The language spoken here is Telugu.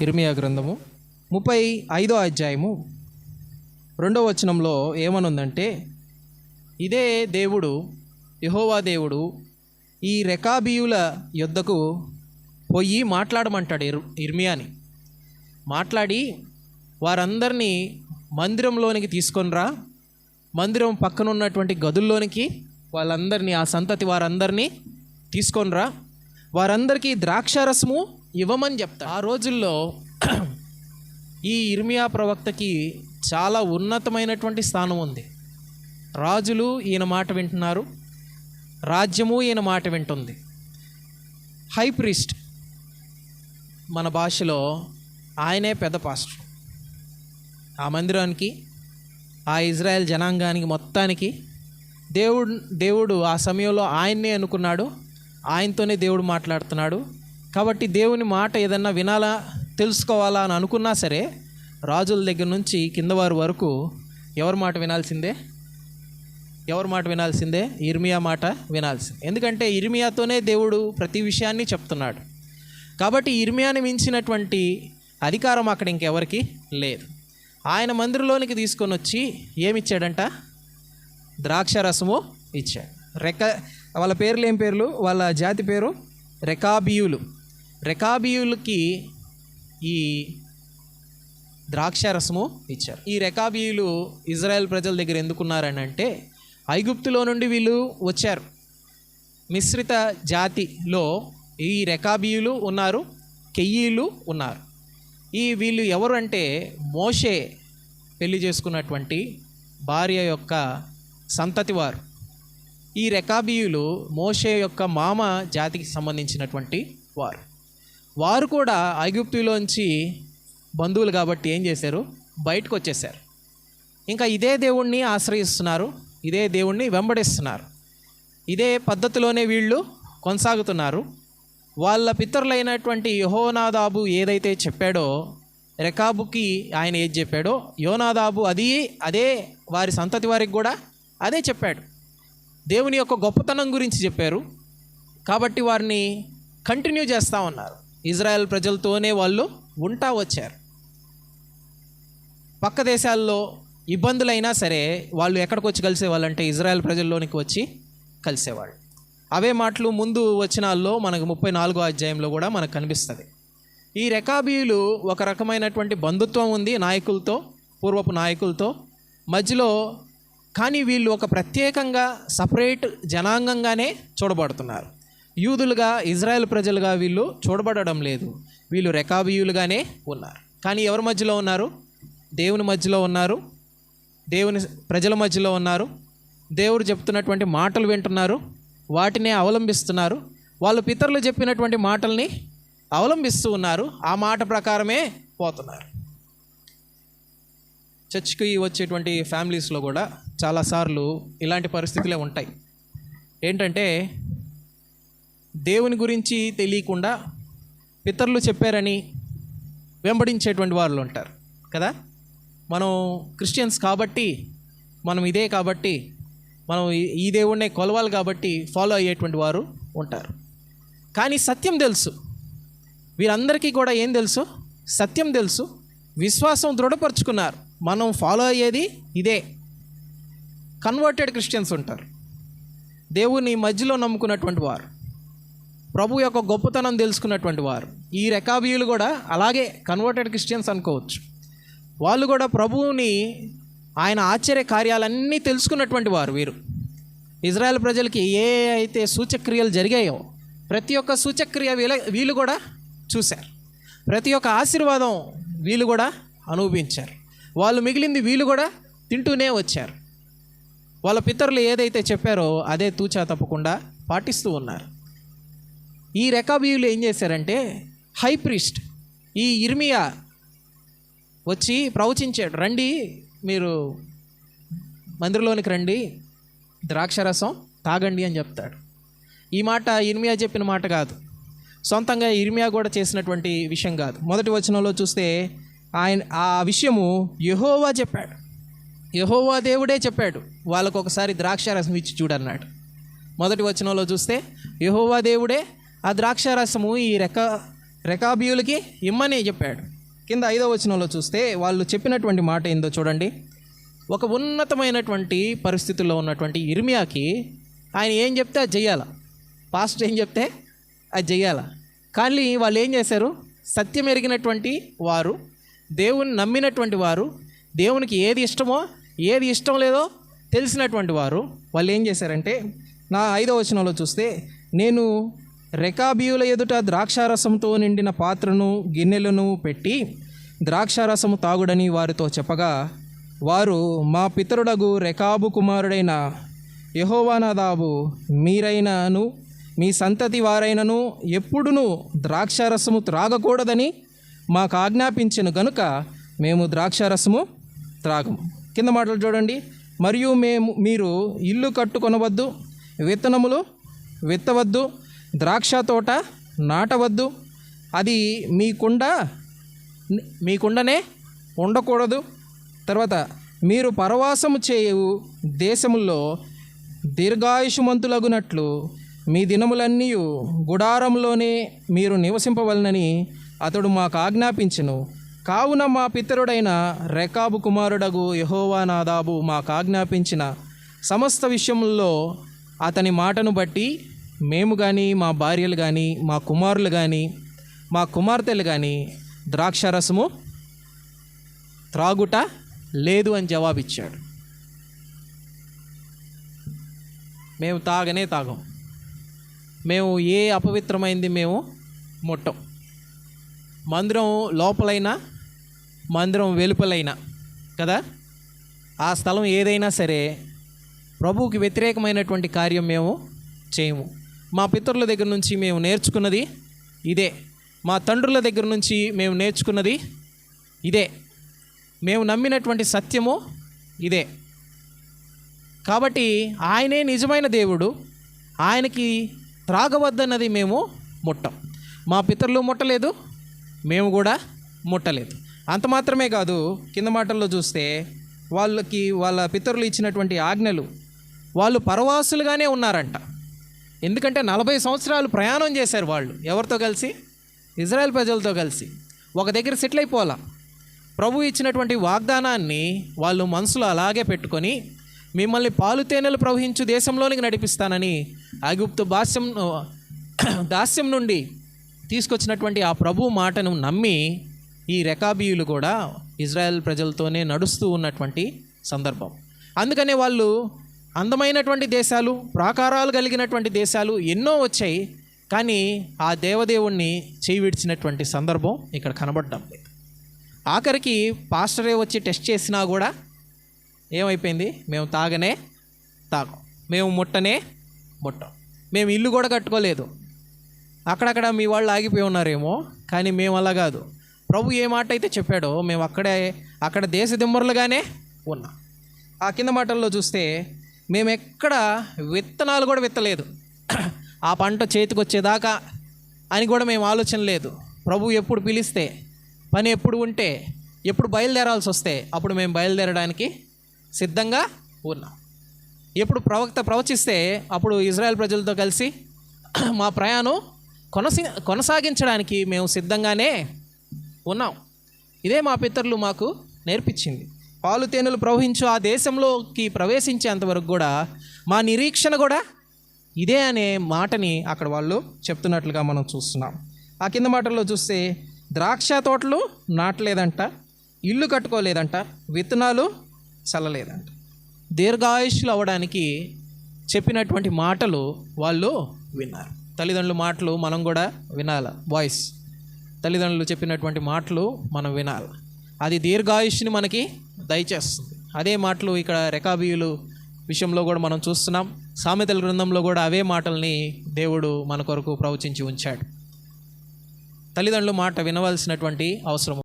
ఇర్మియా గ్రంథము ముప్పై ఐదో అధ్యాయము రెండవ వచనంలో ఏమనుందంటే ఇదే దేవుడు యహోవా దేవుడు ఈ రెకాబియుల యొద్దకు పోయి మాట్లాడమంటాడు ఇర్ ఇర్మియాని. మాట్లాడి వారందరినీ మందిరంలోనికి తీసుకొనిరా. మందిరం పక్కన ఉన్నటువంటి గదుల్లోనికి వాళ్ళందరినీ ఆ సంతతి వారందరినీ తీసుకొనిరా. వారందరికీ ద్రాక్షారసము ఇవ్వమని చెప్తా. ఆ రోజుల్లో ఈ ఇర్మియా ప్రవక్తకి చాలా ఉన్నతమైనటువంటి స్థానం ఉంది. రాజులు ఈయన మాట వింటున్నారు. రాజ్యము ఈయన మాట వింటుంది. హై ప్రీస్ట్ మన భాషలో ఆయనే పెద్ద పాస్టర్. ఆ మందిరానికి ఆ ఇజ్రాయెల్ జనాంగానికి మొత్తానికి దేవుడు దేవుడు ఆ సమయంలో ఆయన్నే అనుకున్నాడు. ఆయనతోనే దేవుడు మాట్లాడుతున్నాడు. కాబట్టి దేవుని మాట ఏదన్నా వినాలా తెలుసుకోవాలా అని అనుకున్నా సరే రాజుల దగ్గర నుంచి కింద వారి వరకు ఎవరి మాట వినాల్సిందే? ఎవరి మాట వినాల్సిందే? ఇర్మియా మాట వినాల్సిందే. ఎందుకంటే ఇర్మియాతోనే దేవుడు ప్రతి విషయాన్ని చెప్తున్నాడు. కాబట్టి ఇర్మియాని మించినటువంటి అధికారం అక్కడ ఇంకెవరికి లేదు. ఆయన మందిరంలోనికి తీసుకొని వచ్చి ఏమిచ్చాడంట? ద్రాక్ష రసము ఇచ్చాడు. రెక్క వాళ్ళ పేర్లు ఏం పేర్లు? వాళ్ళ జాతి పేరు? రెకాబియులు. రెకాబియులకి ఈ ద్రాక్ష రసము ఇచ్చారు. ఈ రెకాబీయులు ఇజ్రాయెల్ ప్రజల దగ్గర ఎందుకున్నారని అంటే ఐగుప్తులో నుండి వీళ్ళు వచ్చారు. మిశ్రిత జాతిలో ఈ రెకాబీయులు ఉన్నారు కెయ్యీలు ఉన్నారు. ఈ వీళ్ళు ఎవరు అంటే మోషే పెళ్ళి చేసుకున్నటువంటి భార్య యొక్క సంతతి వారు. ఈ రెకాబీయులు మోషే యొక్క మామ జాతికి సంబంధించినటువంటి వారు. వారు కూడా ఐగుప్తులోంచి బంధువులు కాబట్టి ఏం చేశారు? బయటకు వచ్చేసారు ఇంకా ఇదే దేవుణ్ణి ఆశ్రయిస్తున్నారు. ఇదే దేవుణ్ణి వెంబడిస్తున్నారు. ఇదే పద్ధతిలోనే వీళ్ళు కొనసాగుతున్నారు. వాళ్ళ పితరులైనటువంటి యహోనాదాబు ఏదైతే చెప్పాడో రెకాబుకి ఆయన ఏది చెప్పాడో యోనాదాబు అది అదే వారి సంతతి వారికి కూడా అదే చెప్పాడు. దేవుని యొక్క గొప్పతనం గురించి చెప్పారు. కాబట్టి వారిని కంటిన్యూ చేస్తూ ఉన్నారు. ఇజ్రాయెల్ ప్రజలతోనే వాళ్ళు ఉంటా వచ్చారు. పక్క దేశాల్లో ఇబ్బందులైనా సరే వాళ్ళు ఎక్కడికి వచ్చి కలిసేవాళ్ళంటే ఇజ్రాయెల్ ప్రజల్లోనికి వచ్చి కలిసేవాళ్ళు. అవే మాటలు ముందు వచ్చినాల్లో మనకు ముప్పై నాలుగో అధ్యాయంలో కూడా మనకు కనిపిస్తుంది. ఈ రెకాబీయులు ఒక రకమైనటువంటి బంధుత్వం ఉంది నాయకులతో పూర్వపు నాయకులతో. మధ్యలో కానీ వీళ్ళు ఒక ప్రత్యేకంగా సపరేట్ జనాంగంగానే చూడబడుతున్నారు. యూదులుగా ఇజ్రాయెల్ ప్రజలుగా వీళ్ళు చూడబడడం లేదు. వీళ్ళు రెకాబియులుగానే ఉన్నారు. కానీ ఎవరి మధ్యలో ఉన్నారు? దేవుని మధ్యలో ఉన్నారు. దేవుని ప్రజల మధ్యలో ఉన్నారు. దేవుడు చెప్తున్నటువంటి మాటలు వింటున్నారు. వాటినే అవలంబిస్తున్నారు. వాళ్ళు పితరులు చెప్పినటువంటి మాటల్ని అవలంబిస్తూ ఉన్నారు. ఆ మాట ప్రకారమే పోతున్నారు. చర్చ్కి వచ్చేటువంటి ఫ్యామిలీస్లో కూడా చాలాసార్లు ఇలాంటి పరిస్థితులే ఉంటాయి. ఏంటంటే దేవుని గురించి తెలియకుండా పితరులు చెప్పారని వెంబడించేటువంటి వాళ్ళు ఉంటారు కదా? మనం క్రిస్టియన్స్ కాబట్టి మనం ఇదే కాబట్టి మనం ఈ- ఈ దేవుడినే కొలవాలి కాబట్టి ఫాలో అయ్యేటువంటి వారు ఉంటారు. కానీ సత్యం తెలుసు. వీరందరికీ కూడా ఏం తెలుసు? సత్యం తెలుసు. విశ్వాసం దృఢపరుచుకున్నారు. మనం ఫాలో అయ్యేది ఇదే. కన్వర్టెడ్ క్రిస్టియన్స్ ఉంటారు. దేవుని మధ్యలో నమ్ముకున్నటువంటి వారు. ప్రభు యొక్క గొప్పతనం తెలుసుకున్నటువంటి వారు. ఈ రెకాబీయులు కూడా అలాగే కన్వర్టెడ్ క్రిస్టియన్స్ అనుకోవచ్చు. వాళ్ళు కూడా ప్రభువుని ఆయన ఆశ్చర్య కార్యాలన్నీ తెలుసుకున్నటువంటి వారు వీరు. ఇజ్రాయెల్ ప్రజలకి ఏ అయితే సూచక్రియలు జరిగాయో ప్రతి ఒక్క సూచక్రియ వీళ్ళ వీళ్ళు కూడా చూశారు. ప్రతి ఒక్క ఆశీర్వాదం వీళ్ళు కూడా అనుభవించారు. వాళ్ళు మిగిలింది వీళ్ళు కూడా తింటూనే వచ్చారు. వాళ్ళ పితరులు ఏదైతే చెప్పారో అదే తూచా తప్పకుండా పాటిస్తూ ఉన్నారు. ఈ రెకాబీయులు ఏం చేశారంటే హై ప్రీస్ట్ ఈ ఇర్మియా వచ్చి ప్రవచించాడు. రండి మీరు మందిరంలోనికి రండి ద్రాక్షరసం తాగండి అని చెప్తాడు. ఈ మాట ఇర్మియా చెప్పిన మాట కాదు. సొంతంగా ఇర్మియా కూడా చేసినటువంటి విషయం కాదు. మొదటి వచనంలో చూస్తే ఆయన ఆ విషయము యహోవా చెప్పాడు. యహోవా దేవుడే చెప్పాడు. వాళ్ళకు ఒకసారి ద్రాక్షారసం ఇచ్చి చూడన్నాడు. మొదటి వచనంలో చూస్తే యహోవా దేవుడే ఆ ద్రాక్షారసము ఈ రెక రెకాబియులకి ఇమ్మని చెప్పాడు. కింద ఐదో వచనంలో చూస్తే వాళ్ళు చెప్పినటువంటి మాట ఏందో చూడండి. ఒక ఉన్నతమైనటువంటి పరిస్థితుల్లో ఉన్నటువంటి ఇర్మియాకి ఆయన ఏం చెప్తే అది చెయ్యాల. పాస్టర్ ఏం చెప్తే అది చెయ్యాల. కానీ వాళ్ళు ఏం చేశారు? సత్యం ఎరిగినటువంటి వారు దేవుని నమ్మినటువంటి వారు దేవునికి ఏది ఇష్టమో ఏది ఇష్టం లేదో తెలిసినటువంటి వారు వాళ్ళు ఏం చేశారంటే నా ఐదో వచనంలో చూస్తే నేను రెకాబియుల ఎదుట ద్రాక్షారసంతో నిండిన పాత్రను గిన్నెలను పెట్టి ద్రాక్షారసము తాగుడని వారితో చెప్పగా వారు మా పితరుడగు రెకాబు కుమారుడైన యహోవానాదాబు మీరైనను మీ సంతతి వారైనను ఎప్పుడును ద్రాక్షారసము త్రాగకూడదని మాకు ఆజ్ఞాపించిన గనుక మేము ద్రాక్షారసము త్రాగము. కింద మాటలు చూడండి. మరియు మేము మీరు ఇల్లు కట్టుకొనవద్దు విత్తనములు విత్తవద్దు ద్రాక్ష తోట నాటవద్దు. అది మీకుండ మీకుండనే ఉండకూడదు తర్వాత మీరు పరవాసము చేయు దేశముల్లో దీర్ఘాయుషుమంతులగునట్లు మీ దినములన్నీ గుడారంలోనే మీరు నివసింపవలనని అతడు మాకు ఆజ్ఞాపించను కావున మా పితరుడైన రెకాబు కుమారుడగు యహోవానాదాబు మాకు ఆజ్ఞాపించిన సమస్త విషయముల్లో అతని మాటను బట్టి మేము కానీ మా భార్యలు కానీ మా కుమారులు కానీ మా కుమార్తెలు కానీ ద్రాక్షరసము త్రాగుట లేదు అని జవాబిచ్చాడు. మేము తాగనే తాగం. మేము ఏ అపవిత్రమైంది మేము ముట్టం. మందిరం లోపలైనా మందిరం వెలుపలైనా కదా? ఆ స్థలం ఏదైనా సరే ప్రభువుకి వ్యతిరేకమైనటువంటి కార్యం మేము చేయము. మా పితరుల దగ్గర నుంచి మేము నేర్చుకున్నది ఇదే. మా తండ్రుల దగ్గర నుంచి మేము నేర్చుకున్నది ఇదే. మేము నమ్మినటువంటి సత్యము ఇదే. కాబట్టి ఆయనే నిజమైన దేవుడు. ఆయనకి త్రాగవద్దన్నది మేము ముట్టం. మా పితరులు ముట్టలేదు మేము కూడా ముట్టలేదు. అంత మాత్రమే కాదు కింద మాటల్లో చూస్తే వాళ్ళకి వాళ్ళ పితరులు ఇచ్చినటువంటి ఆజ్ఞలు వాళ్ళు పరవాసులుగానే ఉన్నారంట. ఎందుకంటే నలభై సంవత్సరాలు ప్రయాణం చేశారు వాళ్ళు. ఎవరితో కలిసి? ఇజ్రాయెల్ ప్రజలతో కలిసి. ఒక దగ్గర సెటిల్ అయిపోవాలా? ప్రభు ఇచ్చినటువంటి వాగ్దానాన్ని వాళ్ళు మనసులో అలాగే పెట్టుకొని మిమ్మల్ని పాలు తేనెలు ప్రవహించు దేశంలోనికి నడిపిస్తానని ఐగుప్తు భాష్యం దాస్యం నుండి తీసుకొచ్చినటువంటి ఆ ప్రభు మాటను నమ్మి ఈ రెకాబీయులు కూడా ఇజ్రాయెల్ ప్రజలతోనే నడుస్తూ ఉన్నటువంటి సందర్భం. అందుకనే వాళ్ళు అందమైనటువంటి దేశాలు ప్రాకారాలు కలిగినటువంటి దేశాలు ఎన్నో వచ్చాయి కానీ ఆ దేవదేవుణ్ణి చేయి విడిచినటువంటి సందర్భం ఇక్కడ కనబడడం లేదు. ఆఖరికి పాస్టరే వచ్చి టెస్ట్ చేసినా కూడా ఏమైపోయింది? మేము తాగనే తాగం. మేము ముట్టనే ముట్టం. మేము ఇల్లు కూడా కట్టుకోలేదు. అక్కడక్కడ మీ వాళ్ళు ఆగిపోయి ఉన్నారేమో కానీ మేము అలా కాదు. ప్రభు ఏ మాట అయితే చెప్పాడో మేము అక్కడే అక్కడ దేశ దిమ్మరులుగానే ఉన్నాం. ఆ కింద మాటల్లో చూస్తే మేము ఎక్కడ విత్తనాలు కూడా విత్తలేదు. ఆ పంట చేతికి వచ్చేదాకా అని కూడా మేము ఆలోచన లేదు. ప్రభు ఎప్పుడు పిలిస్తే పని ఎప్పుడు ఉంటే ఎప్పుడు బయలుదేరాల్సి వస్తే అప్పుడు మేము బయలుదేరడానికి సిద్ధంగా ఉన్నాం. ఎప్పుడు ప్రవక్త ప్రవచిస్తే అప్పుడు ఇజ్రాయెల్ ప్రజలతో కలిసి మా ప్రయాణం కొనసి కొనసాగించడానికి మేము సిద్ధంగానే ఉన్నాం. ఇదే మా పితరులు మాకు నేర్పించింది. పాలు తేనెలు ప్రవహించు ఆ దేశంలోకి ప్రవేశించేంత వరకు కూడా మా నిరీక్షణ కూడా ఇదే అనే మాటని అక్కడ వాళ్ళు చెప్తున్నట్లుగా మనం చూస్తున్నాం. ఆ కింద మాటల్లో చూస్తే ద్రాక్ష తోటలు నాటలేదంట ఇల్లు కట్టుకోలేదంట విత్తనాలు చల్లలేదంట. దీర్ఘాయుష్లు అవ్వడానికి చెప్పినటువంటి మాటలు వాళ్ళు విన్నారు. తల్లిదండ్రుల మాటలు మనం కూడా వినాలి. వాయిస్. తల్లిదండ్రులు చెప్పినటువంటి మాటలు మనం వినాలి. అది దీర్ఘాయుష్ని మనకి దయచేస్తుంది. అదే మాటలు ఇక్కడ రెకాబీయులు విషయంలో కూడా మనం చూస్తున్నాం. సామెతల గ్రంథంలో కూడా అవే మాటల్ని దేవుడు మన కొరకు ప్రవచించి ఉంచాడు. తల్లిదండ్రుల మాట వినవలసినటువంటి అవసరం